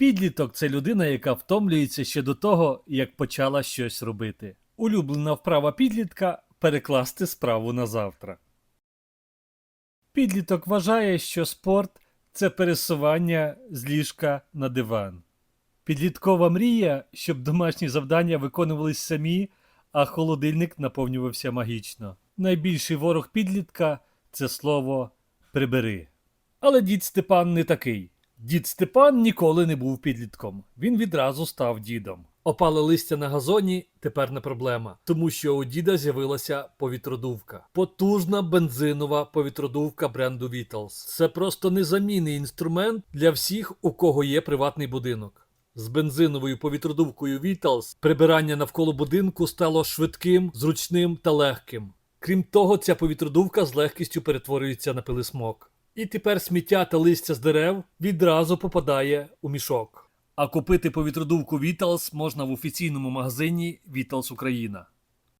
Підліток це людина, яка втомлюється ще до того, як почала щось робити. Улюблена вправа підлітка перекласти справу на завтра. Підліток вважає, що спорт це пересування з ліжка на диван. Підліткова мрія, щоб домашні завдання виконувались самі, а холодильник наповнювався магічно. Найбільший ворог підлітка це слово прибери. Але дід Степан не такий. Дід Степан ніколи не був підлітком. Він відразу став дідом. Опале листя на газоні тепер не проблема, тому що у діда з'явилася повітродувка. Потужна бензинова повітродувка бренду Vitals. Це просто незамінний інструмент для всіх, у кого є приватний будинок. З бензиновою повітродувкою Vitals прибирання навколо будинку стало швидким, зручним та легким. Крім того, ця повітродувка з легкістю перетворюється на пилисмок. І тепер сміття та листя з дерев відразу попадає у мішок. А купити повітродувку Vitals можна в офіційному магазині Vitals Україна.